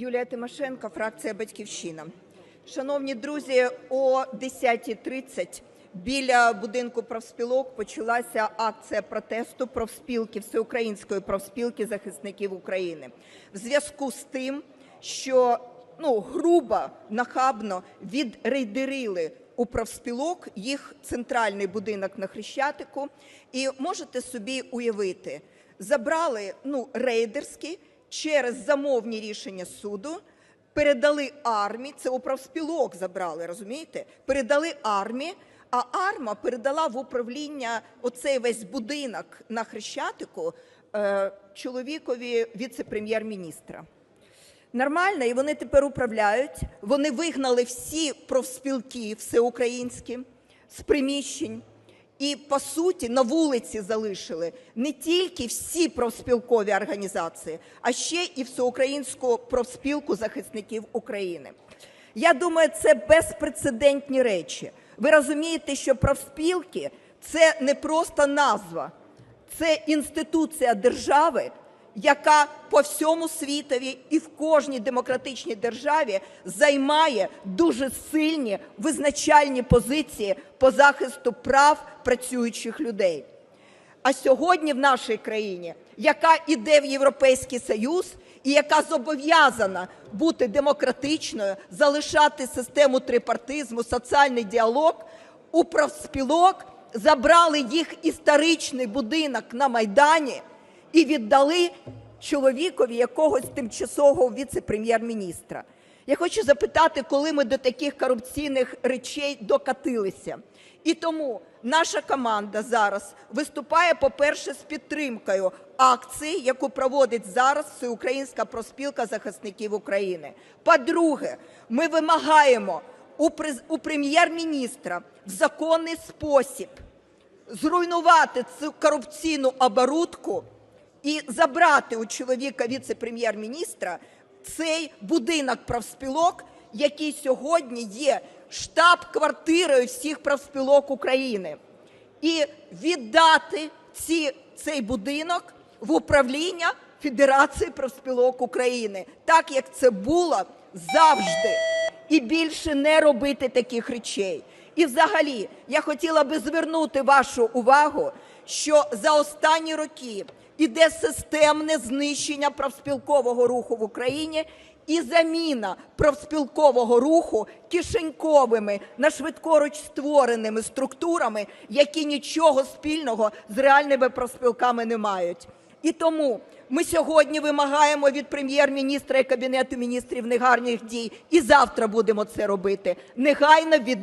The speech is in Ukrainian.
Юлія Тимошенко, фракція Батьківщина. Шановні друзі, о 10.30 біля будинку профспілок почалася акція протесту профспілки Всеукраїнської профспілки захисників України в зв'язку з тим, що ну грубо, нахабно відрейдерили у профспілок їх центральний будинок на Хрещатику. І можете собі уявити, забрали ну рейдерські через замовні рішення суду. Передали армії, це у профспілок забрали, розумієте? Передали армії, а арма передала в управління оцей весь будинок на Хрещатику е, чоловікові віце-прем'єр-міністра. Нормально, і вони тепер управляють. Вони вигнали всі профспілки всеукраїнські з приміщень. І по суті на вулиці залишили не тільки всі профспілкові організації, а ще і всеукраїнську профспілку захисників України. Я думаю, це безпрецедентні речі. Ви розумієте, що профспілки це не просто назва, це інституція держави, яка по всьому світові і в кожній демократичній державі займає дуже сильні визначальні позиції по захисту прав працюючих людей. А сьогодні в нашій країні, яка іде в Європейський Союз і яка зобов'язана бути демократичною, залишати систему трипартизму, соціальний діалог, у профспілок забрали їх історичний будинок на Майдані і віддали чоловікові якогось тимчасового віце-прем'єр-міністра. Я хочу запитати, коли ми до таких корупційних речей докатилися. І тому наша команда зараз виступає, по-перше, з підтримкою акції, яку проводить зараз Всеукраїнська профспілка захисників України. По-друге, ми вимагаємо у прем'єр-міністра в законний спосіб зруйнувати цю корупційну оборудку і забрати у чоловіка віце-прем'єр-міністра цей будинок профспілок, який сьогодні є штаб-квартирою всіх профспілок України, і віддати ці, цей будинок в управління Федерації профспілок України, так як це було завжди, і більше не робити таких речей. І взагалі я хотіла би звернути вашу увагу, що за останні роки іде системне знищення профспілкового руху в Україні і заміна профспілкового руху кишеньковими на швидкоруч створеними структурами, які нічого спільного з реальними профспілками не мають. І тому ми сьогодні вимагаємо від прем'єр-міністра і кабінету міністрів негайних дій, і завтра будемо це робити. Негайно від